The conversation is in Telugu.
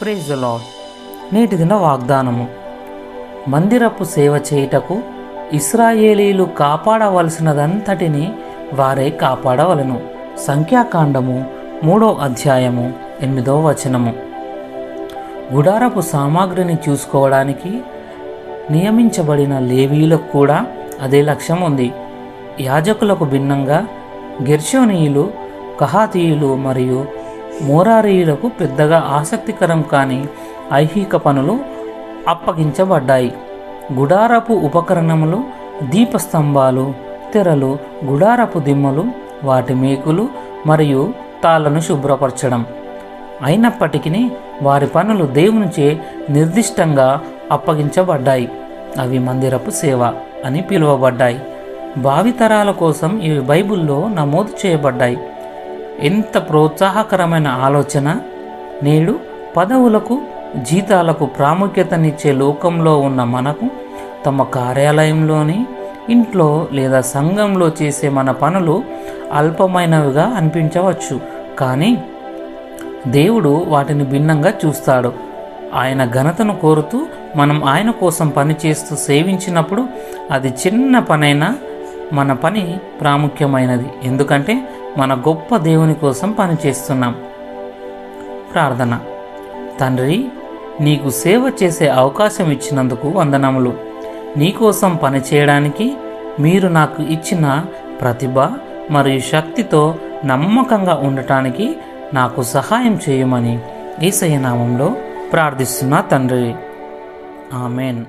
ప్రైజ్ ద లాడ్ నేటి దిన వాగ్దానము. మందిరపు సేవ చేయుటకు ఇస్రాయేలీలు కాపాడవలసినదంతటిని వారే కాపాడవలను. సంఖ్యాకాండము మూడో అధ్యాయము ఎనిమిదో వచనము. గుడారపు సామాగ్రిని చూసుకోవడానికి నియమించబడిన లేవీలకు కూడా అదే లక్ష్యం ఉంది యాజకులకు భిన్నంగా గెర్షోనీయులు కహాతీయులు మరియు మోరారీయులకు పెద్దగా ఆసక్తికరం కాని ఐహిక పనులు అప్పగించబడ్డాయి. గుడారపు ఉపకరణములు దీపస్తంభాలు తెరలు గుడారపు దిమ్మలు వాటి మేకులు మరియు తాళ్ళను శుభ్రపరచడం. అయినప్పటికీ వారి పనులు దేవునిచే నిర్దిష్టంగా అప్పగించబడ్డాయి. అవి మందిరపు సేవ అని పిలువబడ్డాయి. భావితరాల కోసం ఇవి బైబిల్లో నమోదు చేయబడ్డాయి. ఎంత ప్రోత్సాహకరమైన ఆలోచన? నేడు పదవులకు జీతాలకు ప్రాముఖ్యతనిచ్చే లోకంలో ఉన్న మనకు తమ కార్యాలయంలోని ఇంట్లో లేదా సంఘంలో చేసే మన పనులు అల్పమైనవిగా అనిపించవచ్చు. కానీ దేవుడు వాటిని భిన్నంగా చూస్తాడు. ఆయన ఘనతను కోరుతూ మనం ఆయన కోసం పనిచేస్తూ సేవించినప్పుడు అది చిన్న పనైనా మన పని ప్రాముఖ్యమైనది. ఎందుకంటే మన గొప్ప దేవుని కోసం పనిచేస్తున్నాం. ప్రార్థన. తండ్రి నీకు సేవ చేసే అవకాశం ఇచ్చినందుకు వందనములు. నీకోసం పనిచేయడానికి మీరు నాకు ఇచ్చిన ప్రతిభ మరియు శక్తితో నమ్మకంగా ఉండటానికి నాకు సహాయం చేయమని ఈసయ నామంలో ప్రార్థిస్తున్నా తండ్రి. ఆమెన్.